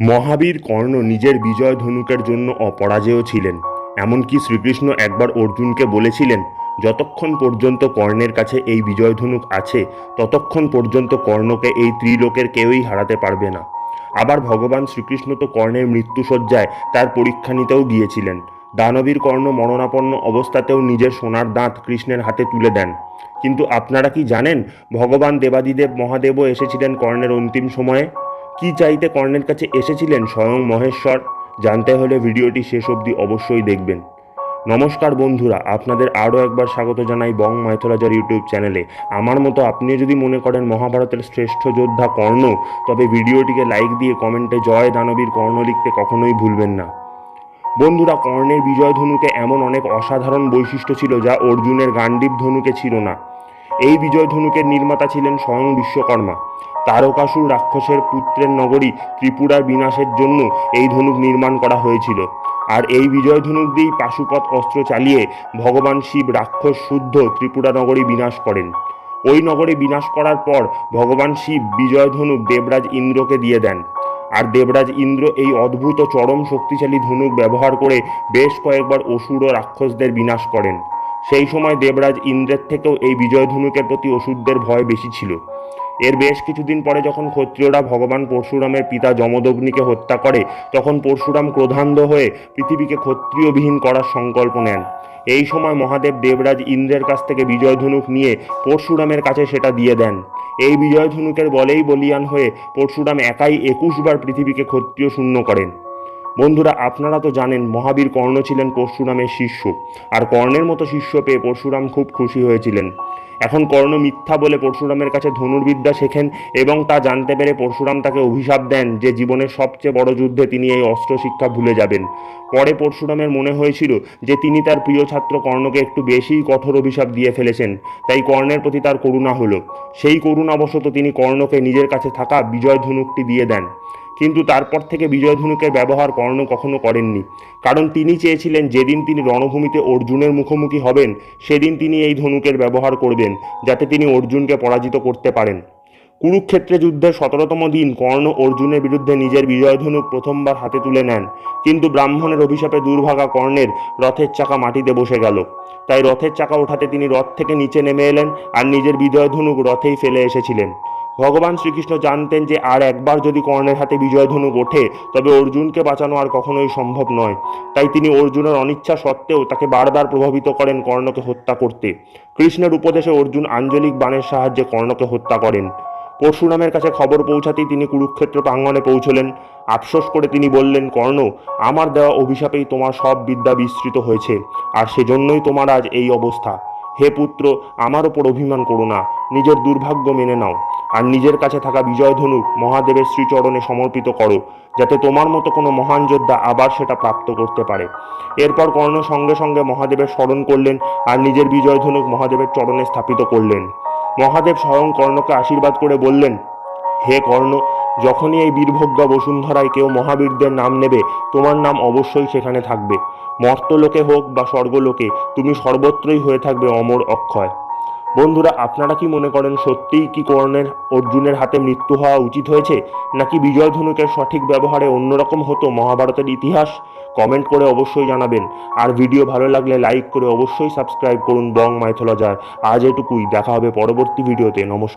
মহাবীর কর্ণ নিজের বিজয় ধনুকের জন্য অপরাজেয় ছিলেন। এমনকি শ্রীকৃষ্ণ একবার অর্জুনকে বলেছিলেন, যতক্ষণ পর্যন্ত কর্ণের কাছে এই বিজয় ধনুক আছে, ততক্ষণ পর্যন্ত কর্ণকে এই ত্রিলোকের কেউই হারাতে পারবে না। আবার ভগবান শ্রীকৃষ্ণ তো কর্ণের মৃত্যুসজ্জায় তার পরীক্ষা নিতেও গিয়েছিলেন। দানবীর কর্ণ মরণাপন্ন অবস্থাতেও নিজের সোনার দাঁত কৃষ্ণের হাতে তুলে দেন। কিন্তু আপনারা কি জানেন, ভগবান দেবাদিদেব মহাদেবও এসেছিলেন কর্ণের অন্তিম সময়ে? কি চাইতে কর্ণের কাছে এসেছিলেন স্বয়ং মহেশ্বর? জানতে হলে ভিডিওটি শেষ অবধি অবশ্যই দেখবেন। নমস্কার বন্ধুরা, আপনাদের আরও একবার স্বাগত জানাই বং মাইথোলজার ইউটিউব চ্যানেলে। আমার মতো আপনিও যদি মনে করেন মহাভারতের শ্রেষ্ঠ যোদ্ধা কর্ণ, তবে ভিডিওটিকে লাইক দিয়ে কমেন্টে জয় দানবীর কর্ণ লিখতে কখনোই ভুলবেন না। বন্ধুরা, কর্ণের বিজয় ধনুকে এমন অনেক অসাধারণ বৈশিষ্ট্য ছিল যা অর্জুনের গান্ডীব ধনুকে ছিল না। এই বিজয় ধনুকের নির্মাতা ছিলেন স্বয়ং বিশ্বকর্মা। তারকাসুর রাক্ষসের পুত্রের নগরী ত্রিপুরার বিনাশের জন্য এই ধনুক নির্মাণ করা হয়েছিল। আর এই বিজয় ধনুক দিয়েই পাশুপত অস্ত্র চালিয়ে ভগবান শিব রাক্ষস শুদ্ধ ত্রিপুরা নগরী বিনাশ করেন। ওই নগরে বিনাশ করার পর ভগবান শিব বিজয় ধনুক দেবরাজ ইন্দ্রকে দিয়ে দেন। আর দেবরাজ ইন্দ্র এই অদ্ভুত চরম শক্তিশালী ধনুক ব্যবহার করে বেশ কয়েকবার অসুর ও রাক্ষসদের বিনাশ করেন। সেই সময় দেবরাজ ইন্দ্রের থেকেও এই বিজয় ধনুকের প্রতি অসুরদের ভয় বেশি ছিল। এর বেশ কিছুদিন পরে যখন ক্ষত্রিয়রা ভগবান পরশুরামের পিতা যমদগ্নিকে হত্যা করে, তখন পরশুরাম ক্রোধান্ধ হয়ে পৃথিবীকে ক্ষত্রিয়বিহীন করার সংকল্প নেন। এই সময় মহাদেব দেবরাজ ইন্দ্রের কাছ থেকে বিজয় ধনুক নিয়ে পরশুরামের কাছে সেটা দিয়ে দেন। এই বিজয় ধনুকের বলেই বলিয়ান হয়ে পরশুরাম একাই একুশবার পৃথিবীকে ক্ষত্রিয় শূন্য করেন। বন্ধুরা, আপনারা তো জানেন মহাবীর কর্ণ ছিলেন পরশুরামের শিষ্য। আর কর্ণের মতো শিষ্য পেয়ে পরশুরাম খুব খুশি হয়েছিলেন। এখন কর্ণ মিথ্যা বলে পরশুরামের কাছে ধনুর্বিদ্যা শেখেন এবং তা জানতে পেরে পরশুরাম তাকে অভিশাপ দেন যে জীবনের সবচেয়ে বড় যুদ্ধে তিনি এই অস্ত্র শিক্ষা ভুলে যাবেন। পরে পরশুরামের মনে হয়েছিল যে তিনি তার প্রিয় ছাত্র কর্ণকে একটু বেশিই কঠোর অভিশাপ দিয়ে ফেলেছেন, তাই কর্ণের প্রতি তার করুণা হলো। সেই করুণাবশত তিনি কর্ণকে নিজের কাছে থাকা বিজয় ধনুকটি দিয়ে দেন। কিন্তু তারপর থেকে বিজয় ধনুকের ব্যবহার কর্ণ কখনো করেননি। কারণ তিনি চেয়েছিলেন যেদিন তিনি রণভূমিতে অর্জুনের মুখোমুখি হবেন, সেদিন তিনি এই ধনুকের ব্যবহার করবেন, যাতে তিনি অর্জুনকে পরাজিত করতে পারেন। কুরুক্ষেত্রে যুদ্ধের সতেরোতম দিন কর্ণ অর্জুনের বিরুদ্ধে নিজের বিজয় ধনুক প্রথমবার হাতে তুলে নেন। কিন্তু ব্রাহ্মণের অভিশাপে দুর্ভাগা কর্ণের রথের চাকা মাটিতে বসে গেল। তাই রথের চাকা ওঠাতে তিনি রথ থেকে নিচে নেমে এলেন আর নিজের বিজয় ধনুক রথেই ফেলে এসেছিলেন। ভগবান শ্রীকৃষ্ণ জানতেন যে আর একবার যদি কর্ণের হাতে বিজয় ধনুক ওঠে, তবে অর্জুনকে বাঁচানো আর কখনোই সম্ভব নয়। তাই তিনি অর্জুনের অনিচ্ছা সত্ত্বেও তাকে বারবার প্রভাবিত করেন কর্ণকে হত্যা করতে। কৃষ্ণের উপদেশে অর্জুন আঞ্জলিক বাণের সাহায্যে কর্ণকে হত্যা করেন। পরশুরামের কাছে খবর পৌঁছাতেই তিনি কুরুক্ষেত্র প্রাঙ্গণে পৌঁছলেন। আফসোস করে তিনি বললেন, কর্ণ, আমার দেওয়া অভিশাপেই তোমার সব বিদ্যা বিস্তৃত হয়েছে, আর সেজন্যই তোমার আজ এই অবস্থা। হে পুত্র, আমার ওপর অভিমান করো না। নিজের দুর্ভাগ্য মেনে নাও। আর নিজের কাছে থাকা বিজয় ধনুক মহাদেবের শ্রীচরণে সমর্পিত করো, যাতে তোমার মতো কোনো মহান যোদ্ধা আবার সেটা প্রাপ্ত করতে পারে। এরপর কর্ণ সঙ্গে সঙ্গে মহাদেবের স্মরণ করলেন আর নিজের বিজয় ধনুক মহাদেবের চরণে স্থাপিত করলেন। মহাদেব স্বয়ং কর্ণকে আশীর্বাদ করে বললেন, হে কর্ণ যখনই এই বীরভোগ্যা বসুন্ধরায় কেউ মহাবীরদের নাম নেবে, তোমার নাম অবশ্যই সেখানে থাকবে। মর্তলোকে হোক বা স্বর্গলোকে, তুমি সর্বত্রই হয়ে থাকবে অমর অক্ষয়। বন্ধুরা, আপনারা কি মনে করেন সত্যিই কি কর্ণের, অর্জুনের হাতে মৃত্যু হওয়া উচিত হয়েছে? নাকি বিজয় ধনুকের সঠিক ব্যবহারে অন্যরকম হতো মহাভারতের ইতিহাস? কমেন্ট করে অবশ্যই জানাবেন। আর ভিডিও ভালো লাগলে লাইক করে অবশ্যই সাবস্ক্রাইব করুন বং মাইথোলজার। আজ এটুকুই, দেখা হবে পরবর্তী ভিডিওতে। নমস্কার।